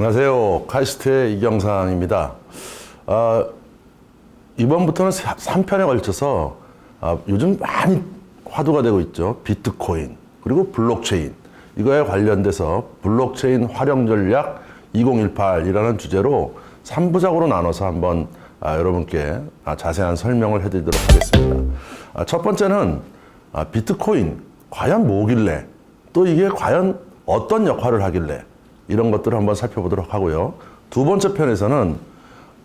안녕하세요. 카이스트의 이경상입니다. 아, 이번부터는 3편에 걸쳐서 아, 요즘 많이 화두가 되고 있죠. 비트코인, 그리고 블록체인. 이거에 관련돼서 블록체인 활용 전략 2018이라는 주제로 3부작으로 나눠서 한번 아, 여러분께 아, 자세한 설명을 해드리도록 하겠습니다. 아, 첫 번째는 아, 비트코인, 과연 뭐길래, 또 이게 과연 어떤 역할을 하길래, 이런 것들을 한번 살펴보도록 하고요. 두 번째 편에서는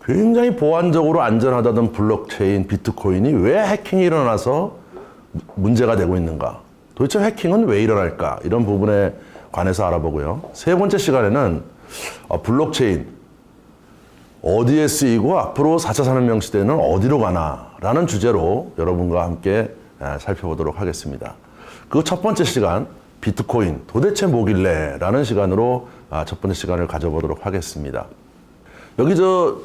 굉장히 보안적으로 안전하다던 블록체인 비트코인이 왜 해킹이 일어나서 문제가 되고 있는가? 도대체 해킹은 왜 일어날까? 이런 부분에 관해서 알아보고요. 세 번째 시간에는 어, 블록체인 어디에 쓰이고 앞으로 4차 산업명 시대는 어디로 가나? 라는 주제로 여러분과 함께 아, 살펴보도록 하겠습니다. 그 첫 번째 시간, 비트코인 도대체 뭐길래? 라는 시간으로 아, 첫 번째 시간을 가져보도록 하겠습니다. 여기 저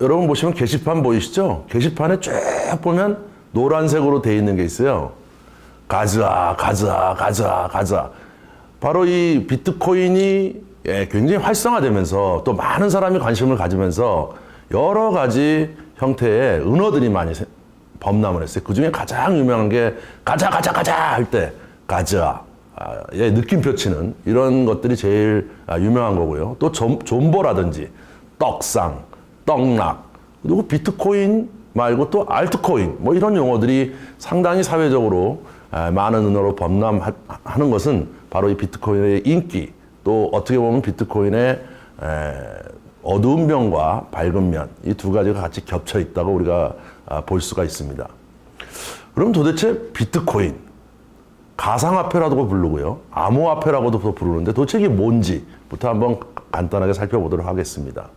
여러분 보시면 게시판 보이시죠? 게시판에 쭉 보면 노란색으로 돼 있는 게 있어요. 가즈아, 가즈아, 가즈아, 가즈아. 바로 이 비트코인이 예, 굉장히 활성화되면서 또 많은 사람이 관심을 가지면서 여러 가지 형태의 은어들이 많이 세- 범람을 했어요. 그 중에 가장 유명한 게 가자, 가자, 가자 할 때 가즈 아. 아, 예, 느낌표 치는 이런 것들이 제일 아, 유명한 거고요. 또 존, 존버라든지 떡상, 떡락, 그리고 비트코인 말고 또 알트코인 뭐 이런 용어들이 상당히 사회적으로 아, 많은 은어로 범람하는 것은 바로 이 비트코인의 인기 또 어떻게 보면 비트코인의 에, 어두운 면과 밝은 면 이 두 가지가 같이 겹쳐 있다고 우리가 아, 볼 수가 있습니다. 그럼 도대체 비트코인 가상화폐라고 부르고요. 암호화폐라고도 또 부르는데 도대체 이게 뭔지부터 한번 간단하게 살펴보도록 하겠습니다.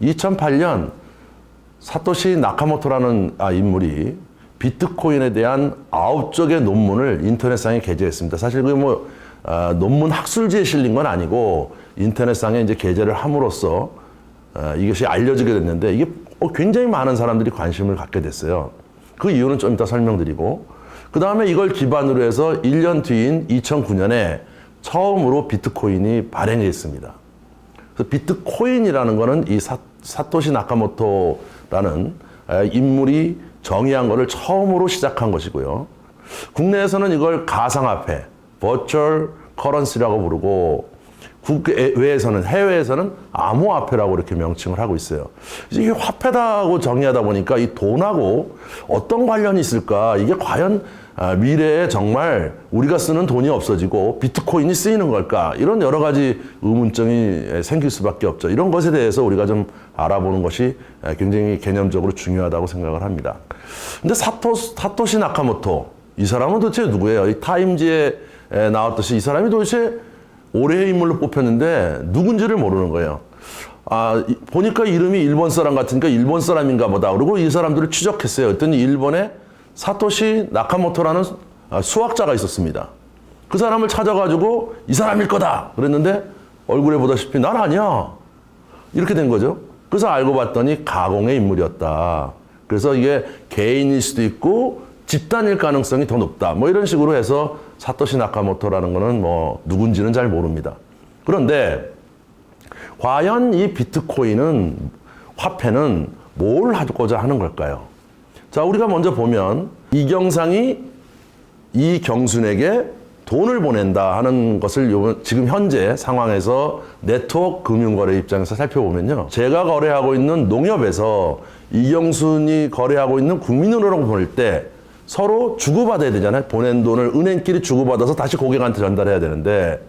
2008년 사토시 나카모토라는 아, 인물이 비트코인에 대한 아홉 쪽의 논문을 인터넷상에 게재했습니다. 사실 그뭐 논문 학술지에 실린 건 아니고 인터넷상에 이제 게재를 함으로써 아, 이것이 알려지게 됐는데 이게 어, 굉장히 많은 사람들이 관심을 갖게 됐어요. 그 이유는 좀 이따 설명드리고 그 다음에 이걸 기반으로 해서 1년 뒤인 2009년에 처음으로 비트코인이 발행이 됐습니다. 그래서 비트코인이라는 거는 이 사, 사토시 나카모토라는 에, 인물이 정의한 거를 처음으로 시작한 것이고요. 국내에서는 이걸 가상화폐, 버추얼 커런시라고 부르고 국외에서는 해외에서는 암호화폐라고 이렇게 명칭을 하고 있어요. 이게 화폐다고 정의하다 보니까 이 돈하고 어떤 관련이 있을까? 이게 과연 아, 미래에 정말 우리가 쓰는 돈이 없어지고 비트코인이 쓰이는 걸까? 이런 여러 가지 의문점이 생길 수밖에 없죠. 이런 것에 대해서 우리가 좀 알아보는 것이 굉장히 개념적으로 중요하다고 생각을 합니다. 근데 사토, 사토시 나카모토, 이 사람은 도대체 누구예요? 이 타임지에 나왔듯이 이 사람이 도대체 올해의 인물로 뽑혔는데 누군지를 모르는 거예요. 아, 이- 보니까 이름이 일본 사람 같으니까 일본 사람인가 보다. 그리고 이 사람들을 추적했어요. 그랬더니 일본에 사토시 나카모토라는 아, 수학자가 있었습니다. 그 사람을 찾아가지고 이 사람일 거다. 그랬는데 얼굴에 보다시피 난 아니야. 이렇게 된 거죠. 그래서 알고 봤더니 가공의 인물이었다. 그래서 이게 개인일 수도 있고 집단일 가능성이 더 높다. 뭐 이런 식으로 해서 사토시 나카모토라는 거는 뭐 누군지는 잘 모릅니다. 그런데 과연 이 비트코인은 화폐는 뭘 하고자 하는 걸까요? 자, 우리가 먼저 보면 이경상이 이경순에게 돈을 보낸다 하는 것을 요- 지금 현재 상황에서 네트워크 금융거래 입장에서 살펴보면요. 제가 거래하고 있는 농협에서 이경순이 거래하고 있는 국민은행으로 보낼 때 서로 주고받아야 되잖아요. 보낸 돈을 은행끼리 주고받아서 다시 고객한테 전달해야 되는데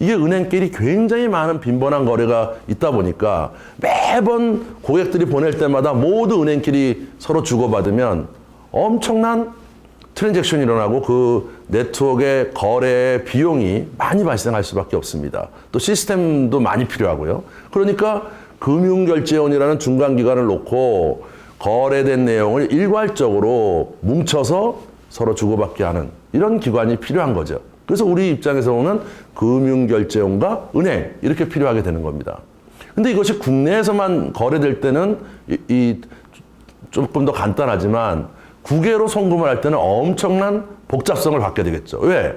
이게 은행끼리 굉장히 많은 빈번한 거래가 있다 보니까 매번 고객들이 보낼 때마다 모두 은행끼리 서로 주고받으면 엄청난 트랜잭션이 일어나고 그 네트워크의 거래 비용이 많이 발생할 수밖에 없습니다. 또 시스템도 많이 필요하고요. 그러니까 금융결제원이라는 중간기관을 놓고 거래된 내용을 일괄적으로 뭉쳐서 서로 주고받게 하는 이런 기관이 필요한 거죠. 그래서 우리 입장에서 보면 금융결제원과 은행 이렇게 필요하게 되는 겁니다. 근데 이것이 국내에서만 거래될 때는 이, 이 조금 더 간단하지만 국외로 송금을 할 때는 엄청난 복잡성을 받게 되겠죠. 왜?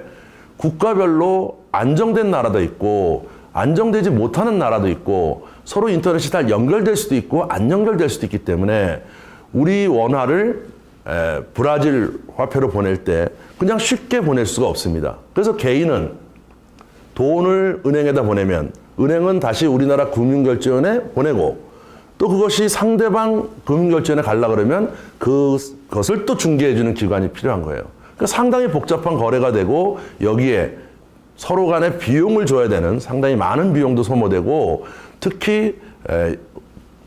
국가별로 안정된 나라도 있고 안정되지 못하는 나라도 있고 서로 인터넷이 잘 연결될 수도 있고 안 연결될 수도 있기 때문에 우리 원화를 에, 브라질 화폐로 보낼 때 그냥 쉽게 보낼 수가 없습니다. 그래서 개인은 돈을 은행에다 보내면 은행은 다시 우리나라 금융결제원에 보내고 또 그것이 상대방 금융결제원에 갈라 그러면 그- 그것을 또 중개해주는 기관이 필요한 거예요. 그러니까 상당히 복잡한 거래가 되고 여기에 서로 간에 비용을 줘야 되는 상당히 많은 비용도 소모되고 특히 에,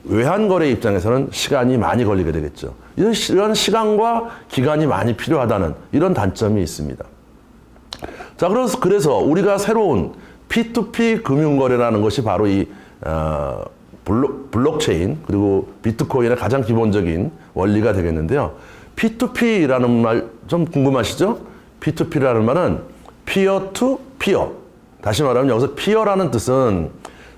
외환거래 입장에서는 시간이 많이 걸리게 되겠죠. 이런 시- 이런 시간과 기간이 많이 필요하다는 이런 단점이 있습니다. 자, 그래서, 그래서 우리가 새로운 P2P 금융거래라는 것이 바로 이, 어, 블록, 블록체인 그리고 비트코인의 가장 기본적인 원리가 되겠는데요. P2P라는 말 좀 궁금하시죠? P2P라는 말은 peer to peer. 다시 말하면 여기서 peer라는 뜻은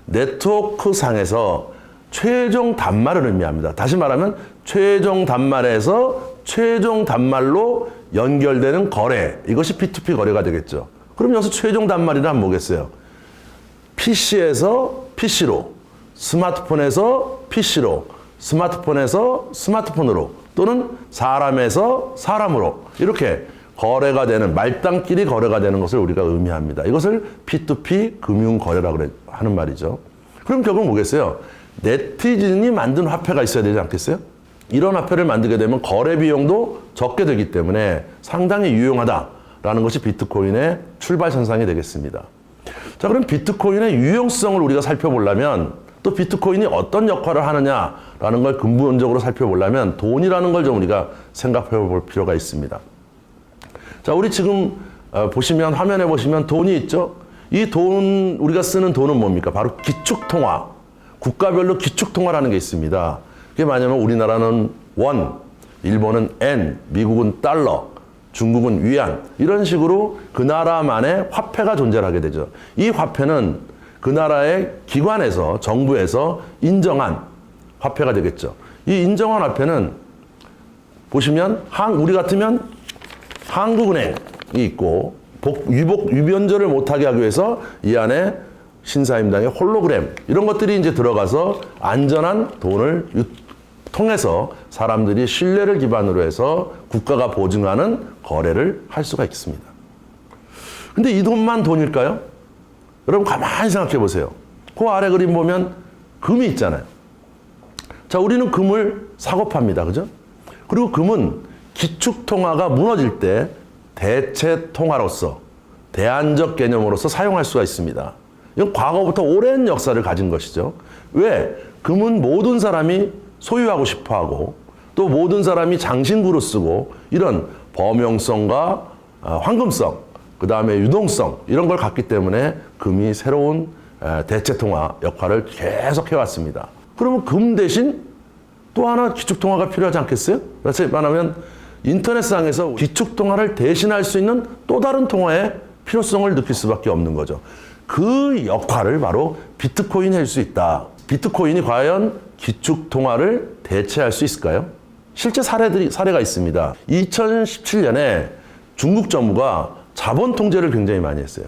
네트워크 상에서 최종 단말을 의미합니다. 다시 말하면 최종 단말에서 최종 단말로 연결되는 거래. 이것이 P2P 거래가 되겠죠. 그럼 여기서 최종 단말이란 뭐겠어요? PC에서 PC로, 스마트폰에서 PC로, 스마트폰에서 스마트폰으로, 또는 사람에서 사람으로, 이렇게 거래가 되는, 말단끼리 거래가 되는 것을 우리가 의미합니다. 이것을 P2P 금융 거래라고 그래- 하는 말이죠. 그럼 결국 뭐겠어요? 네티즌이 만든 화폐가 있어야 되지 않겠어요? 이런 화폐를 만들게 되면 거래 비용도 적게 되기 때문에 상당히 유용하다라는 것이 비트코인의 출발선상이 되겠습니다. 자, 그럼 비트코인의 유용성을 우리가 살펴보려면 또 비트코인이 어떤 역할을 하느냐라는 걸 근본적으로 살펴보려면 돈이라는 걸 좀 우리가 생각해 볼 필요가 있습니다. 자, 우리 지금 어, 보시면 화면에 보시면 돈이 있죠. 이 돈 우리가 쓰는 돈은 뭡니까? 바로 기축통화. 국가별로 기축통화라는 게 있습니다. 그게 뭐냐면 우리나라는 원, 일본은 엔, 미국은 달러, 중국은 위안 이런 식으로 그 나라만의 화폐가 존재하게 되죠. 이 화폐는 그 나라의 기관에서 정부에서 인정한 화폐가 되겠죠. 이 인정한 화폐는 보시면 한 우리 같으면 한국은행이 있고 복, 위복 위변조를 못하게 하기 위해서 이 안에 신사임당의 홀로그램 이런 것들이 이제 들어가서 안전한 돈을 유- 통해서 사람들이 신뢰를 기반으로 해서 국가가 보증하는 거래를 할 수가 있습니다. 근데 이 돈만 돈일까요? 여러분 가만히 생각해 보세요. 그 아래 그림 보면 금이 있잖아요. 자, 우리는 금을 사고 팝니다. 그죠? 그리고 금은 기축 통화가 무너질 때 대체 통화로서 대안적 개념으로서 사용할 수가 있습니다. 이건 과거부터 오랜 역사를 가진 것이죠. 왜? 금은 모든 사람이 소유하고 싶어 하고 또 모든 사람이 장신구로 쓰고 이런 범용성과 어, 황금성, 그 다음에 유동성 이런 걸 갖기 때문에 금이 새로운 에, 대체통화 역할을 계속 해왔습니다. 그러면 금 대신 또 하나 기축통화가 필요하지 않겠어요? 그래서 말하면 인터넷상에서 기축통화를 대신할 수 있는 또 다른 통화의 필요성을 느낄 수밖에 없는 거죠. 그 역할을 바로 비트코인이 할 수 있다. 비트코인이 과연 기축통화를 대체할 수 있을까요? 실제 사례들이, 사례가 있습니다. 2017년에 중국 정부가 자본 통제를 굉장히 많이 했어요.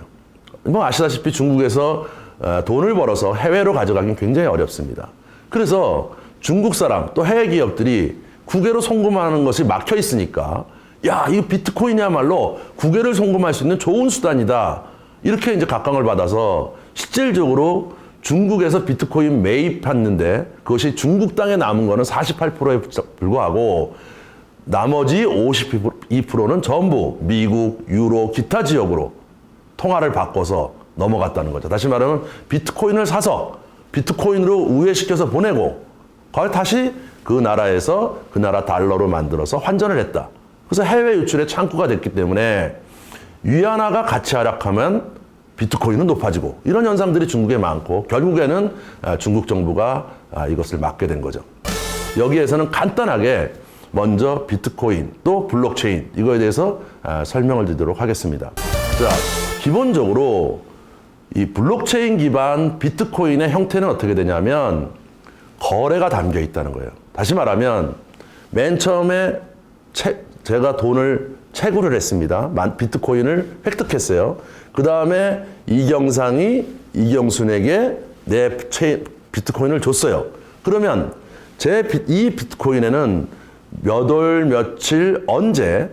뭐 아시다시피 중국에서 어, 돈을 벌어서 해외로 가져가긴 굉장히 어렵습니다. 그래서 중국 사람 또 해외 기업들이 국외로 송금하는 것이 막혀 있으니까 야, 이 비트코인이야말로 국외를 송금할 수 있는 좋은 수단이다. 이렇게 이제 각광을 받아서 실질적으로 중국에서 비트코인 매입했는데 그것이 중국 땅에 남은 거는 48%에 불과하고 나머지 52%는 전부 미국, 유로, 기타 지역으로 통화를 바꿔서 넘어갔다는 거죠. 다시 말하면 비트코인을 사서 비트코인으로 우회시켜서 보내고 거기 다시 그 나라에서 그 나라 달러로 만들어서 환전을 했다. 그래서 해외 유출의 창구가 됐기 때문에 위안화가 가치 하락하면 비트코인은 높아지고 이런 현상들이 중국에 많고 결국에는 아, 중국 정부가 아, 이것을 막게 된 거죠. 여기에서는 간단하게 먼저 비트코인 또 블록체인 이거에 대해서 아, 설명을 드리도록 하겠습니다. 자, 기본적으로 이 블록체인 기반 비트코인의 형태는 어떻게 되냐면 거래가 담겨 있다는 거예요. 다시 말하면 맨 처음에 채- 제가 돈을 채굴을 했습니다. 만- 비트코인을 획득했어요. 그 다음에 이경상이 이경순에게 내 채- 비트코인을 줬어요. 그러면 제 이 비트코인에는 몇 월 며칠 언제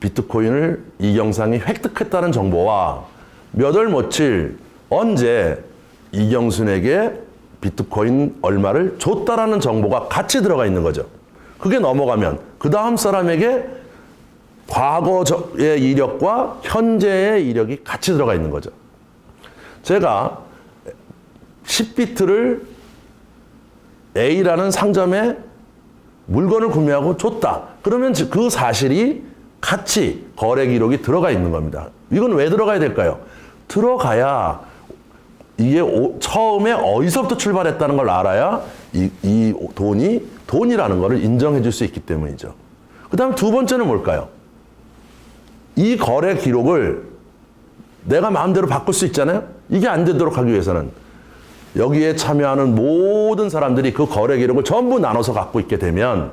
비트코인을 이경상이 획득했다는 정보와 몇 월 며칠 언제 이경순에게 비트코인 얼마를 줬다라는 정보가 같이 들어가 있는 거죠. 그게 넘어가면 그 다음 사람에게 과거의 이력과 현재의 이력이 같이 들어가 있는 거죠. 제가 10비트를 A라는 상점에 물건을 구매하고 줬다. 그러면 그 사실이 같이 거래 기록이 들어가 있는 겁니다. 이건 왜 들어가야 될까요? 들어가야 이게 오- 처음에 어디서부터 출발했다는 걸 알아야 이, 이 돈이 돈이라는 것을 인정해 줄 수 있기 때문이죠. 그 다음 두 번째는 뭘까요? 이 거래 기록을 내가 마음대로 바꿀 수 있잖아요? 이게 안 되도록 하기 위해서는 여기에 참여하는 모든 사람들이 그 거래 기록을 전부 나눠서 갖고 있게 되면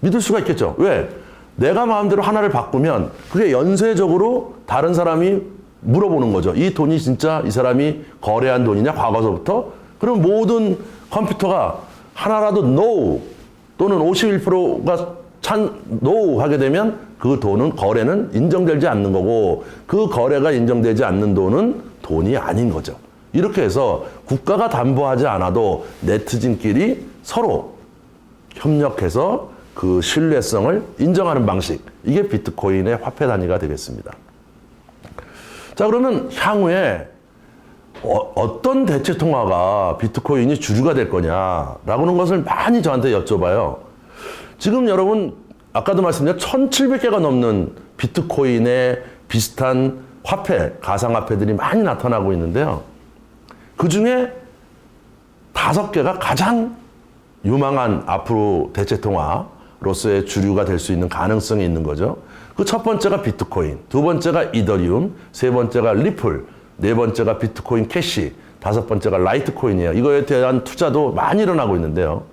믿을 수가 있겠죠. 왜? 내가 마음대로 하나를 바꾸면 그게 연쇄적으로 다른 사람이 물어보는 거죠. 이 돈이 진짜 이 사람이 거래한 돈이냐, 과거서부터? 그럼 모든 컴퓨터가 하나라도 no 또는 51%가 찬 no 하게 되면 그 돈은 거래는 인정되지 않는 거고 그 거래가 인정되지 않는 돈은 돈이 아닌 거죠. 이렇게 해서 국가가 담보하지 않아도 네티즌끼리 서로 협력해서 그 신뢰성을 인정하는 방식. 이게 비트코인의 화폐 단위가 되겠습니다. 자, 그러면 향후에 어, 떤 대체 통화가 비트코인이 주류가 될 거냐라고는 것을 많이 저한테 여쭤봐요. 지금 여러분 아까도 말씀드린 1,700개가 넘는 비트코인의 비슷한 화폐, 가상화폐들이 많이 나타나고 있는데요. 그 중에 다섯 개가 가장 유망한 앞으로 대체 통화로서의 주류가 될 수 있는 가능성이 있는 거죠. 그 첫 번째가 비트코인, 두 번째가 이더리움, 세 번째가 리플, 네 번째가 비트코인 캐시, 다섯 번째가 라이트코인이에요. 이거에 대한 투자도 많이 일어나고 있는데요.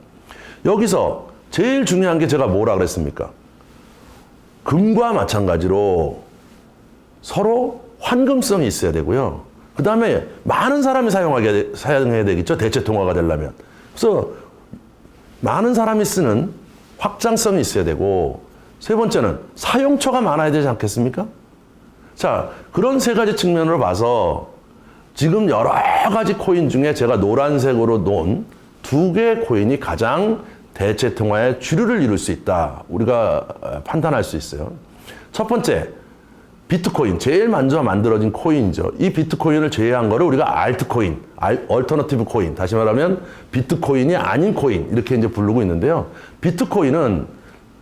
여기서 제일 중요한 게 제가 뭐라 그랬습니까? 금과 마찬가지로 서로 환금성이 있어야 되고요. 그 다음에 많은 사람이 사용하게, 돼- 사용해야 되겠죠. 대체 통화가 되려면. 그래서 많은 사람이 쓰는 확장성이 있어야 되고, 세 번째는 사용처가 많아야 되지 않겠습니까? 자, 그런 세 가지 측면으로 봐서 지금 여러 가지 코인 중에 제가 노란색으로 놓은 두 개의 코인이 가장 대체 통화의 주류를 이룰 수 있다. 우리가 어, 판단할 수 있어요. 첫 번째, 비트코인. 제일 먼저 만들어진 코인이죠. 이 비트코인을 제외한 거를 우리가 알트코인, 알, 얼터너티브 코인. 다시 말하면 비트코인이 아닌 코인. 이렇게 이제 부르고 있는데요. 비트코인은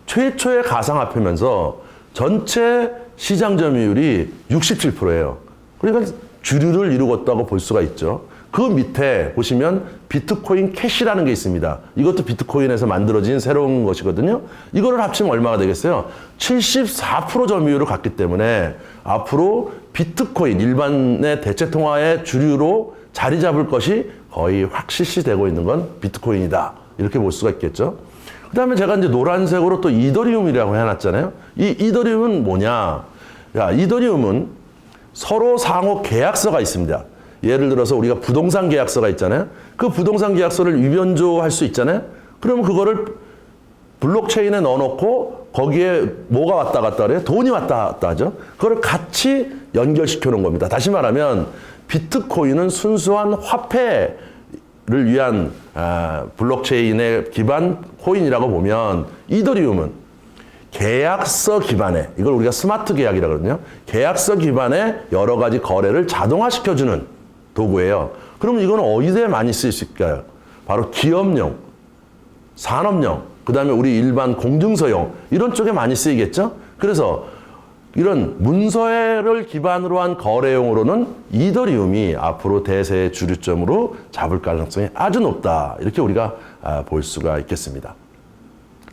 최초의 가상화폐면서 전체 시장 점유율이 67%예요. 그러니까 주류를 이루었다고 볼 수가 있죠. 그 밑에 보시면 비트코인 캐시라는 게 있습니다. 이것도 비트코인에서 만들어진 새로운 것이거든요. 이거를 합치면 얼마가 되겠어요? 74% 점유율을 갖기 때문에 앞으로 비트코인 일반의 대체 통화의 주류로 자리 잡을 것이 거의 확실시 되고 있는 건 비트코인이다. 이렇게 볼 수가 있겠죠. 그 다음에 제가 이제 노란색으로 또 이더리움이라고 해놨잖아요. 이 이더리움은 뭐냐? 야, 이더리움은 서로 상호 계약서가 있습니다. 예를 들어서 우리가 부동산 계약서가 있잖아요. 그 부동산 계약서를 위변조할 수 있잖아요. 그러면 그거를 블록체인에 넣어놓고 거기에 뭐가 왔다 갔다 그래요? 돈이 왔다 갔다 하죠. 그걸 같이 연결시켜 놓은 겁니다. 다시 말하면 비트코인은 순수한 화폐를 위한 아, 블록체인의 기반 코인이라고 보면 이더리움은 계약서 기반의 이걸 우리가 스마트 계약이라고 그러거든요. 계약서 기반의 여러 가지 거래를 자동화시켜주는 도구예요. 그럼 이건 어디에 많이 쓰일 수 있을까요? 바로 기업용, 산업용, 그 다음에 우리 일반 공증서용 이런 쪽에 많이 쓰이겠죠. 그래서 이런 문서를 기반으로 한 거래용으로는 이더리움이 앞으로 대세의 주류점으로 잡을 가능성이 아주 높다. 이렇게 우리가 아, 볼 수가 있겠습니다.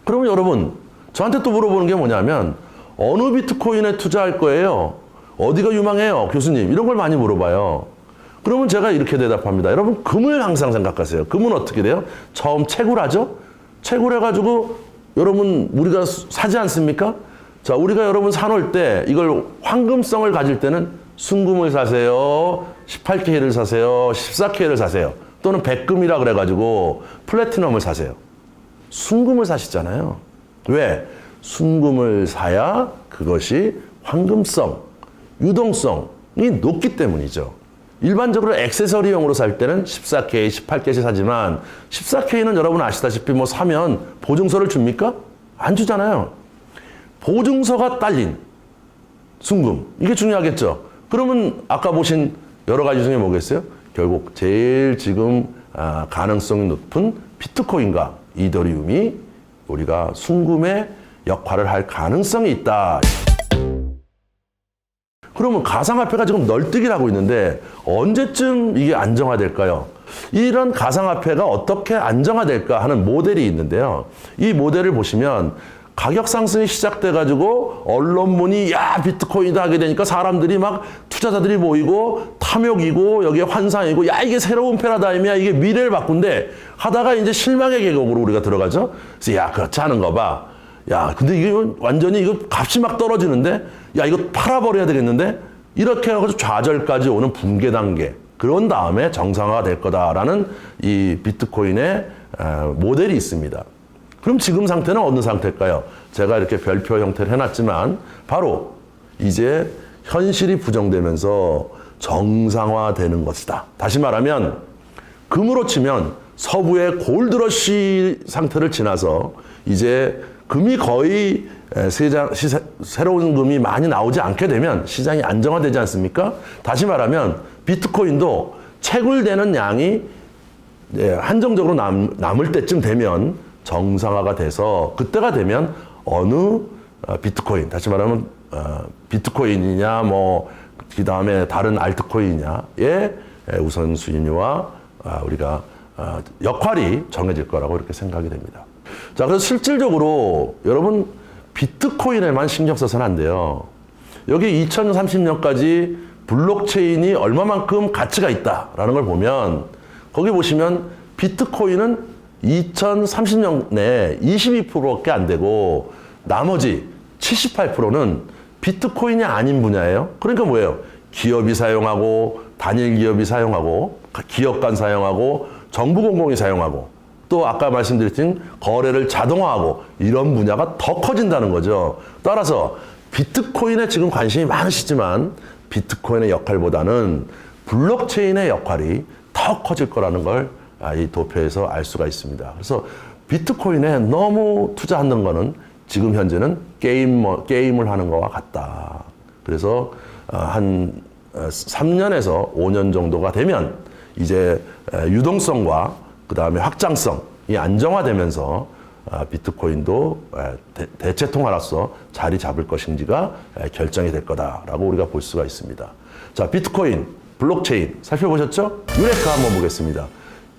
그러면 여러분, 저한테 또 물어보는 게 뭐냐면, 어느 비트코인에 투자할 거예요? 어디가 유망해요? 교수님. 이런 걸 많이 물어봐요. 그러면 제가 이렇게 대답합니다. 여러분, 금을 항상 생각하세요. 금은 어떻게 돼요? 처음 채굴하죠? 채굴해가지고, 여러분, 우리가 수- 사지 않습니까? 자, 우리가 여러분 사놓을 때, 이걸 황금성을 가질 때는 순금을 사세요. 18K를 사세요. 14K를 사세요. 또는 백금이라 그래가지고 플래티넘을 사세요. 순금을 사시잖아요. 왜? 순금을 사야 그것이 황금성, 유동성이 높기 때문이죠. 일반적으로 액세서리용으로 살 때는 14K, 18K씩 사지만 14K는 여러분 아시다시피 뭐 사면 보증서를 줍니까? 안 주잖아요. 보증서가 딸린 순금 이게 중요하겠죠. 그러면 아까 보신 여러 가지 중에 뭐겠어요? 결국 제일 지금 아, 가능성이 높은 비트코인과 이더리움이 우리가 순금의 역할을 할 가능성이 있다. 그러면 가상화폐가 지금 널뛰기를 하고 있는데 언제쯤 이게 안정화될까요? 이런 가상화폐가 어떻게 안정화될까 하는 모델이 있는데요. 이 모델을 보시면 가격 상승이 시작돼 가지고 언론문이 야 비트코인이다 하게 되니까 사람들이 막 투자자들이 모이고 탐욕이고 여기에 환상이고 야 이게 새로운 패러다임이야 이게 미래를 바꾼대 하다가 이제 실망의 계곡으로 우리가 들어가죠. 그래서 야 그렇지 않은 거 봐. 야, 근데 이게 완전히 이거 값이 막 떨어지는데? 야, 이거 팔아버려야 되겠는데? 이렇게 해가지고 좌절까지 오는 붕괴 단계. 그런 다음에 정상화가 될 거다라는 이 비트코인의 어, 모델이 있습니다. 그럼 지금 상태는 어느 상태일까요? 제가 이렇게 별표 형태를 해놨지만 바로 이제 현실이 부정되면서 정상화되는 것이다. 다시 말하면 금으로 치면 서부의 골드러시 상태를 지나서 이제 금이 거의 에, 세장, 시세, 새로운 금이 많이 나오지 않게 되면 시장이 안정화되지 않습니까? 다시 말하면 비트코인도 채굴되는 양이 예, 한정적으로 남, 남을 때쯤 되면 정상화가 돼서 그때가 되면 어느 어, 비트코인 다시 말하면 어, 비트코인이냐 뭐 그다음에 다른 알트코인이냐의 예, 우선 순위와 아, 우리가 아, 역할이 정해질 거라고 이렇게 생각이 됩니다. 자, 그래서 실질적으로 여러분 비트코인에만 신경 써서는 안 돼요. 여기 2030년까지 블록체인이 얼마만큼 가치가 있다라는 걸 보면 거기 보시면 비트코인은 2030년 내에 22%밖에 안 되고 나머지 78%는 비트코인이 아닌 분야예요. 그러니까 뭐예요? 기업이 사용하고 단일 기업이 사용하고 기업 간 사용하고 정부 공공이 사용하고 또 아까 말씀드렸던 거래를 자동화하고 이런 분야가 더 커진다는 거죠. 따라서 비트코인에 지금 관심이 많으시지만 비트코인의 역할보다는 블록체인의 역할이 더 커질 거라는 걸 아, 이 도표에서 알 수가 있습니다. 그래서 비트코인에 너무 투자하는 거는 지금 현재는 게임, 게임을 하는 거와 같다. 그래서 어, 한 3년에서 5년 정도가 되면 이제 유동성과 그 다음에 확장성이 안정화되면서 아, 비트코인도 대체 통화로서 자리 잡을 것인지가 결정이 될 거다라고 우리가 볼 수가 있습니다. 자, 비트코인, 블록체인 살펴보셨죠? 유레카 한번 보겠습니다.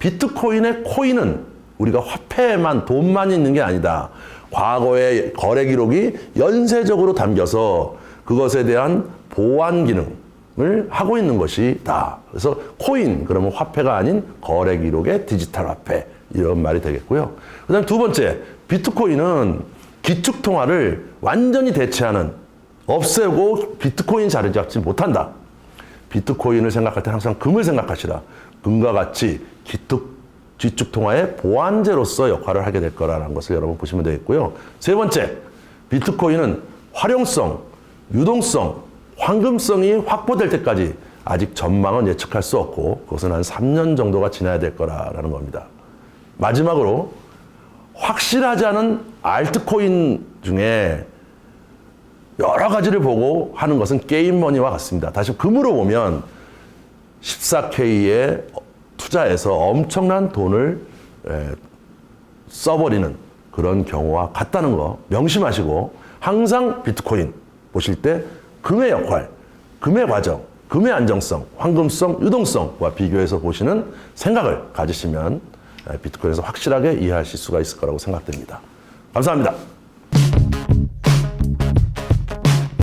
비트코인의 코인은 우리가 화폐만 돈만 있는 게 아니다. 과거의 거래 기록이 연쇄적으로 담겨서 그것에 대한 보안 기능을 하고 있는 것이다. 그래서 코인 그러면 화폐가 아닌 거래 기록의 디지털 화폐 이런 말이 되겠고요. 그다음 두 번째 비트코인은 기축 통화를 완전히 대체하는 없애고 비트코인 자리 잡지 못한다. 비트코인을 생각할 때 항상 금을 생각하시라. 금과 같이 기축, 뒤축 통화의 보완제로서 역할을 하게 될 거라는 것을 여러분 보시면 되겠고요. 세 번째, 비트코인은 활용성, 유동성, 황금성이 확보될 때까지 아직 전망은 예측할 수 없고 그것은 한 3년 정도가 지나야 될 거라는 겁니다. 마지막으로 확실하지 않은 알트코인 중에 여러 가지를 보고 하는 것은 게임머니와 같습니다. 다시 금으로 보면 14K에 투자해서 엄청난 돈을 써버리는 그런 경우와 같다는 거 명심하시고 항상 비트코인 보실 때 금의 역할, 금의 과정, 금의 안정성, 황금성, 유동성과 비교해서 보시는 생각을 가지시면 비트코인에서 확실하게 이해하실 수가 있을 거라고 생각됩니다. 감사합니다.